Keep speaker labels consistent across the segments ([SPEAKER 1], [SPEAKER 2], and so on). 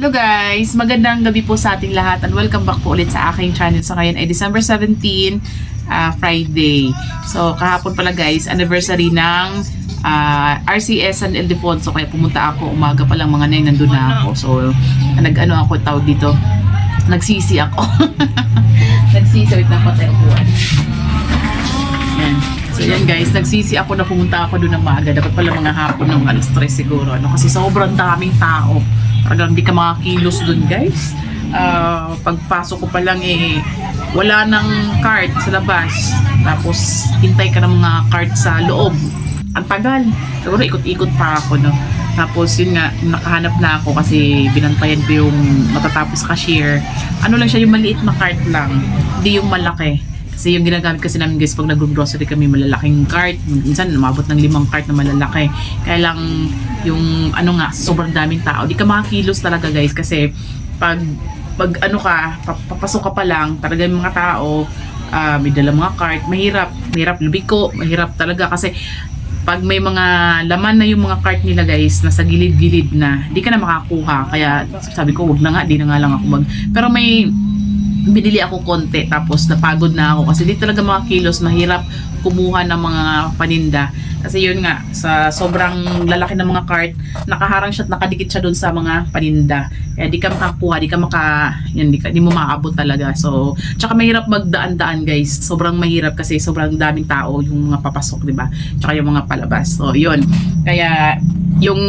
[SPEAKER 1] Hello guys! Magandang gabi po sa ating lahat and welcome back po ulit sa aking channel. So ngayon ay December 17, ah, Friday. So kahapon pala guys, anniversary ng ah, RCS San Ildefonso. Kaya pumunta ako, umaga pa lang mga neng, nandun na ako. So nag-ano ako tawag dito, nagsisi ako. nagsisi, wait na patay upuan. Yan. So yan guys, nagsisi ako na pumunta ako doon ng maaga. Dapat pala mga hapon ng alas 3 siguro. Ano, kasi sobrang daming tao. Talagang di ka makakilos doon guys. Ah, pagpasok ko pa lang eh, wala nang cart sa labas. Tapos hintay ka ng mga cart sa loob. Ang tagal. Siguro ikot-ikot pa ako no. Tapos yun nga, nakahanap na ako kasi binantayan ko yung matatapos cashier. Ano lang siya, yung maliit na cart lang. Hindi yung malaki. Kasi yung ginagamit kasi namin guys pag nag-grocery kami malalaking cart. Minsan umabot ng limang cart na malalaki. Kaya lang yung ano nga sobrang daming tao. Di ka makakilos talaga guys kasi pag pag ano ka, pa- papasok ka pa lang, talaga yung mga tao, ah, may dala mga cart, mahirap, mahirap lubiko, mahirap talaga kasi pag may mga laman na yung mga cart nila guys, nasa gilid-gilid na, di ka na makakuha. Kaya sabi ko, wag na nga, di na nga lang ako mag... Pero may binili ako konti tapos napagod na ako. Kasi di talaga mga kilos mahirap kumuha ng mga paninda. Kasi yun nga sa sobrang lalaki ng mga cart nakaharang siya at nakadikit siya doon sa mga paninda. Kaya di ka makakuha di ka maka yan, di, ka, di mo makaabot talaga. So tsaka mahirap magdaan-daan guys. Sobrang mahirap kasi sobrang daming tao yung mga papasok di ba? Tsaka yung mga palabas. So yun. Kaya yung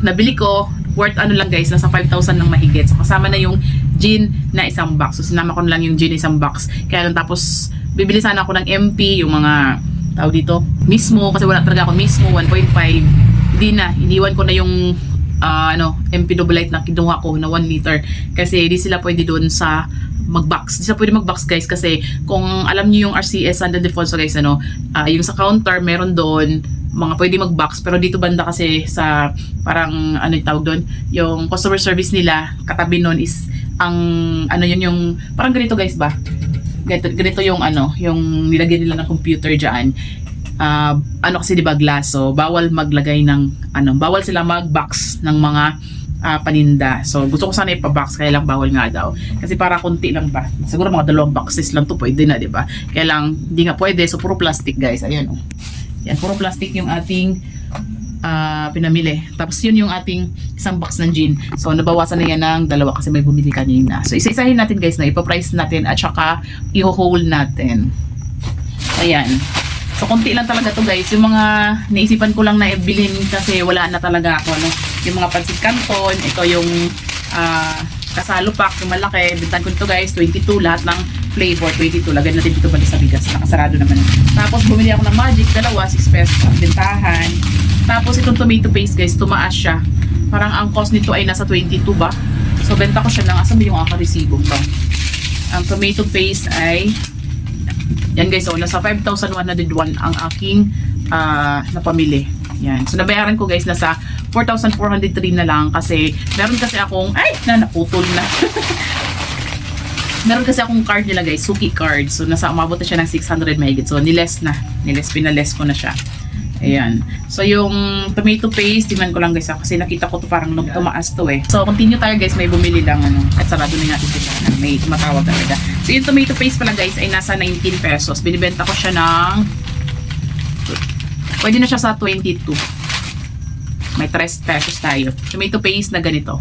[SPEAKER 1] nabili ko worth ano lang guys, nasa 5,000 ng mahigit. So, kasama na yung gin na isang box. So, sinama ko lang yung gin isang box. Kaya lang tapos, bibili sana ako ng MP, yung mga, tao dito, mismo, kasi wala talaga ako mismo, 1.5. Hindi na, iniwan ko na yung, ah, ano, MP double light na kinuha ko na 1 liter. Kasi di sila pwede doon sa mag-box. Di sila pwede mag-box guys kasi kung alam niyo yung RCS San Ildefonso guys ano, ah, yung sa counter meron doon mga pwede mag-box pero dito banda kasi sa parang ano yung tawag doon yung customer service nila katabi nun is ang ano yun yung parang ganito guys ba? Ganito, ganito yung ano yung nilagyan nila ng computer diyan Ah, ano kasi 'di ba glass so bawal maglagay ng ano bawal sila mag-box ng mga ah, paninda. So gusto ko sana ipa-box kaya lang bawal nga daw. Kasi para konti lang ba? Siguro mga dalawang boxes lang to pwede na 'di ba? Kaya lang hindi nga pwede. So puro plastic guys. Ayan oh. Yan, puro plastic yung ating ah, pinamili. Tapos yun yung ating isang box ng gin. So nabawasan na yan ng dalawa kasi may bumili kanina. So isa-isahin natin guys na ipa-price natin at saka i-hold natin. Ayan. So konti lang talaga to guys. Yung mga naisipan ko lang na ibilin kasi wala na talaga ako. No? Yung mga pansit canton, ito yung ah, kasalo pack, yung malaki. Bintan ko nito guys, 22 lahat ng flavor, 22. Lagyan natin dito bali sa bigas. Nakasarado naman. Tapos bumili ako ng magic, dalawa, 6 pesos ang bentahan. Itong tomato paste guys, tumaas siya. Parang ang cost nito ay nasa 22 ba? So benta ko siya ng, asan ba yung aking resibo to? Ang tomato paste ay yan guys, so nasa 5,101 ang aking ah, napamili. Yan. So nabayaran ko guys nasa 4,403 na lang kasi meron kasi akong ay na naputol na. meron kasi akong card nila guys, Suki card. So nasa umabot na siya ng 600 mahigit. So niles na. Niles, pinales ko na siya. Ayan. So yung tomato paste, tingnan ko lang guys ah, kasi nakita ko to parang nung tumaas to eh. So continue tayo guys, may bumili lang ano. At sarado na natin sila. May tumatawag talaga. So yung tomato paste pala guys ay nasa 19 pesos. Binibenta ko siya ng pwede na siya sa 22. May 3 pesos tayo. Tomato paste na ganito.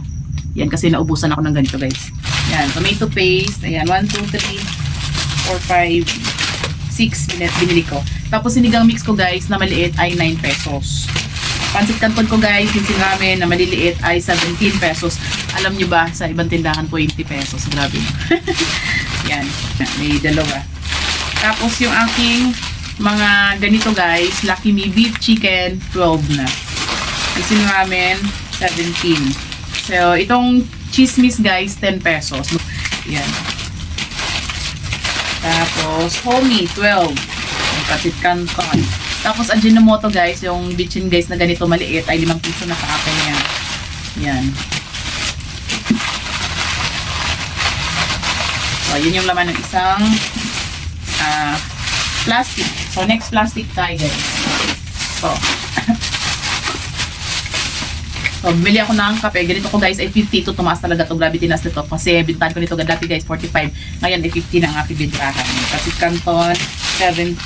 [SPEAKER 1] Yan kasi naubusan ako ng ganito guys. Yan, tomato paste. Ayan, 1, 2, 3, 4, 5, 6 binili, binili ko. Tapos sinigang mix ko guys na maliit ay 9 pesos. Pansit canton ko guys, yung sinamin na maliliit ay 17 pesos. Alam nyo ba, sa ibang tindahan 20 pesos. Grabe. Yan, may dalawa. Tapos yung aking mga ganito guys, Lucky Me Beef Chicken, 12 na. Yung sinamin, 17. So, itong chismis guys, 10 pesos. Yan. Tapos, homie, 12. Yung patit canton. Tapos, Ajinomoto guys, yung bitchin guys na ganito maliit, ay 5 piso na sa akin yan. Yan. So, yun yung laman ng isang ah plastic. So, next plastic tayo guys. So, So, bumili ako ng kape. Ganito ko guys ay 50 to tumaas talaga to Grabe tinas nito. Kasi bintahan ko nito dati guys 45. Ngayon ay 50 na ang aking bintahan. Kasi Canton 17.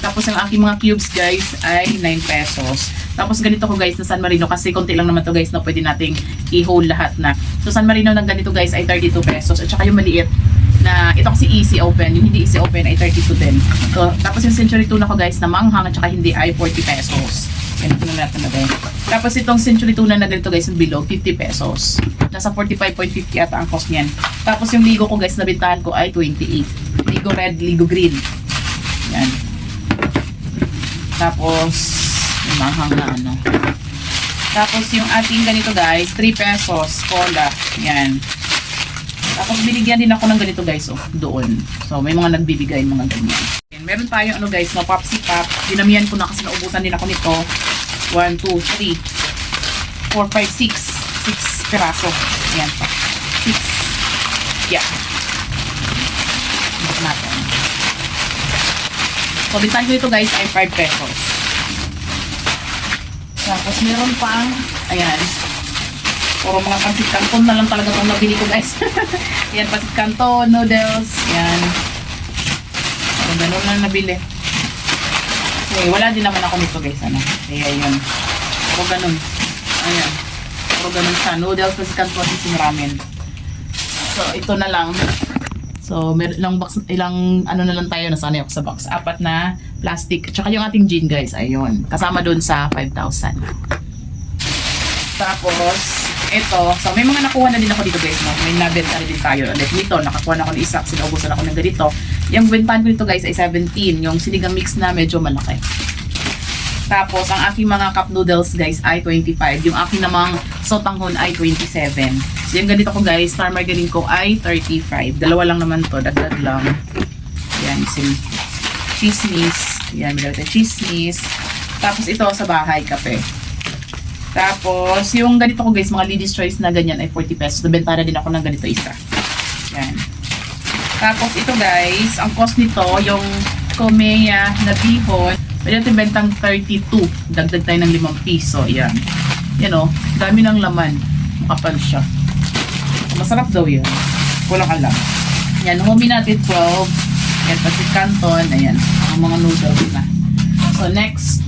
[SPEAKER 1] Tapos ang aking mga cubes guys ay 9 pesos. Tapos ganito ko guys na San Marino kasi konti lang naman to guys na pwede nating i-hold lahat na. So San Marino ng ganito guys ay 32 pesos. At saka yung maliit na ito kasi easy open, yung hindi easy open ay 32 din. So, tapos yung century tuna ko guys na manghang at saka hindi ay 40 pesos. Yan, ito na natin na guys. Tapos itong century tuna na ganito guys yung below, 50 pesos. Nasa 45.50 ata ang cost niyan. Tapos yung ligo ko guys na bintahan ko ay 28. Ligo red, ligo green. Yan. Tapos, yung manghang na ano. Tapos yung ating ganito guys, 3 pesos, cola. Yan. Tapos binigyan din ako ng ganito guys, oh, doon. So may mga nagbibigay mga ganyan. Yan, meron tayong ano guys, no, Popsi Pop. Dinamihan ko na kasi naubusan din ako nito. 1, 2, 3, 4, 5, 6. 6 piraso. Yan pa. 6. Yeah. Ito natin. So, bintahan ko ito guys ay 5 pesos. Tapos meron pang, ayan, Puro mga pansit canton na lang talaga itong nabili ko guys. yan, pansit canton, noodles, yan. So, ganun lang nabili. Okay, wala din naman ako nito guys. Ano? Kaya yun. Puro ganun. Ayan. Puro ganun siya. Noodles, pansit canton, isang ramen. So, ito na lang. So, mer ilang box, ilang ano na lang tayo, nasanay ako sa box. Apat na plastic. Tsaka yung ating gin guys, ayun. Kasama dun sa 5,000. Tapos, ito. So, may mga nakuha na din ako dito guys. No? May nabenta na din tayo. Ulit nito, nakakuha na ako ng isa. Sinuubusan ako ng ganito. Yung bentahan ko nito guys ay 17. Yung sinigang mix na medyo malaki. Tapos, ang aking mga cup noodles guys ay 25. Yung aking namang sotanghon ay 27. So, yung ganito ko guys, star margarine ko ay 35. Dalawa lang naman to. Dagdag lang. Yan, sim chismis. Yan, may dagdag chismis. Tapos, ito sa bahay, kape. Tapos, yung ganito ko guys, mga ladies choice na ganyan ay 40 pesos. Nabenta na din ako ng ganito isa. Yan. Tapos, ito guys, ang cost nito, yung Komea na bihon, pwede natin bentang 32. Dagdag tayo ng 5 piso. Yan. Yan o, dami ng laman. Makapal siya. Masarap daw yan. Kulang alam. Yan, homie natin 12. Yan, pati canton. Ayan, ang mga noodles na. So, next,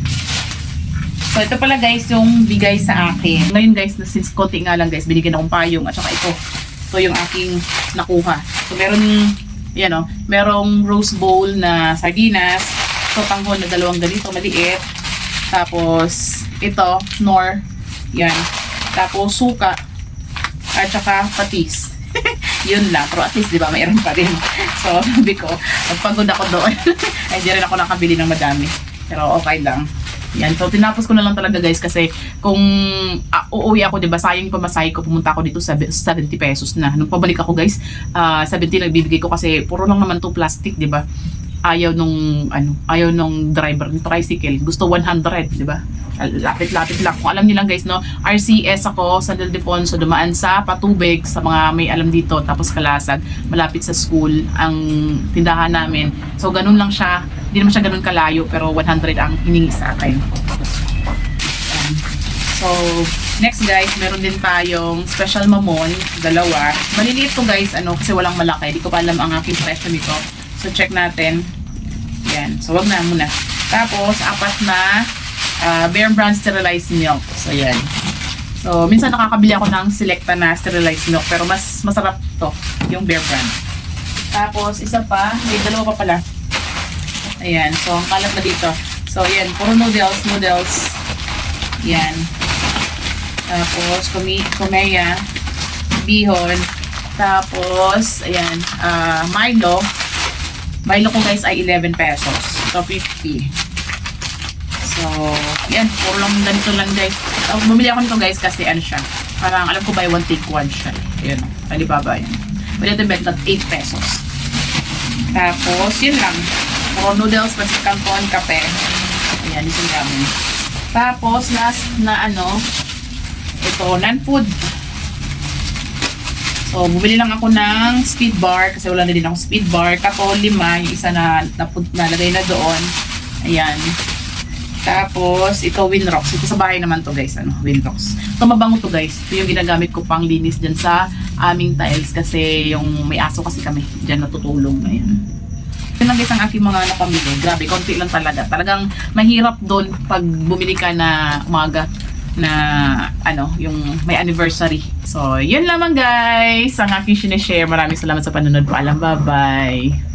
[SPEAKER 1] So, ito pala guys yung bigay sa akin. Ngayon guys, since konti nga lang guys, binigyan akong payong at saka ito. Ito yung aking nakuha. So, meron, yan o, merong rose bowl na sardinas. So, panghon na dalawang ganito, maliit. Tapos, ito, nor. Yan. Tapos, suka. At saka patis. Yun lang. Pero at least, di ba, mayroon pa rin. So, sabi ko, nagpagod ako doon. Ay, di rin ako nakabili ng madami. Pero okay lang. Yan. So, tinapos ko na lang talaga guys kasi kung uh, uuwi ako, di ba, sayang yung pamasahe ko, pumunta ako dito sa 70 pesos na. Nung pabalik ako guys, uh, 70 nagbibigay ko kasi puro lang naman to plastic, di ba? Ayaw nung, ano, ayaw nung driver ng tricycle. Gusto 100, di ba? Lapit-lapit lang. Kung alam nilang guys, no, RCS ako sa Del Defonso, dumaan sa Patubig, sa mga may alam dito, tapos Kalasag, malapit sa school, ang tindahan namin. So, ganun lang siya. Hindi naman siya ganun kalayo, pero 100 ang hiningi sa akin. So, next guys, meron din tayong special mamon, dalawa. Maliliit to guys, ano, kasi walang malaki. Hindi ko pa alam ang aking presyo nito. So, check natin. Yan. So, wag na muna. Tapos, apat na uh, Bear Brand sterilized milk. So, yan. So, minsan nakakabili ako ng selecta na sterilized milk, pero mas masarap to, yung Bear Brand. Tapos, isa pa, may dalawa pa pala. Ayan. So, ang kalat na dito. So, yan. Puro noodles, noodles. Yan. Tapos, kumi kumeya, bihon. Tapos, ayan, ah Milo. Milo ko guys ay 11 pesos. So, 50. So, yan. Puro lang ganito lang guys. So, bumili ako nito guys kasi ano siya. Parang alam ko buy one take one siya. Ayan. Alibaba yan. Pwede natin benta 8 pesos. Tapos, yun lang. Puro noodles, pasit canton, kape. Ayan, isang ramen. Tapos, last na ano, ito, non-food. So, bumili lang ako ng speed bar kasi wala na din ako speed bar. Kato, lima, yung isa na nalagay na doon. Ayan. Tapos, ito Winrocks. Ito sa bahay naman to guys. Ano, Winrocks. Ito mabango to guys. Ito yung ginagamit ko pang linis dyan sa aming tiles kasi yung may aso kasi kami dyan natutulong. Ayan. Yun lang ang aking mga napamili. Grabe, konti lang talaga. Talagang mahirap doon pag bumili ka na umaga na ano, yung may anniversary. So, yun lamang guys ang aking sinishare. Maraming salamat sa panonood. Paalam, bye-bye.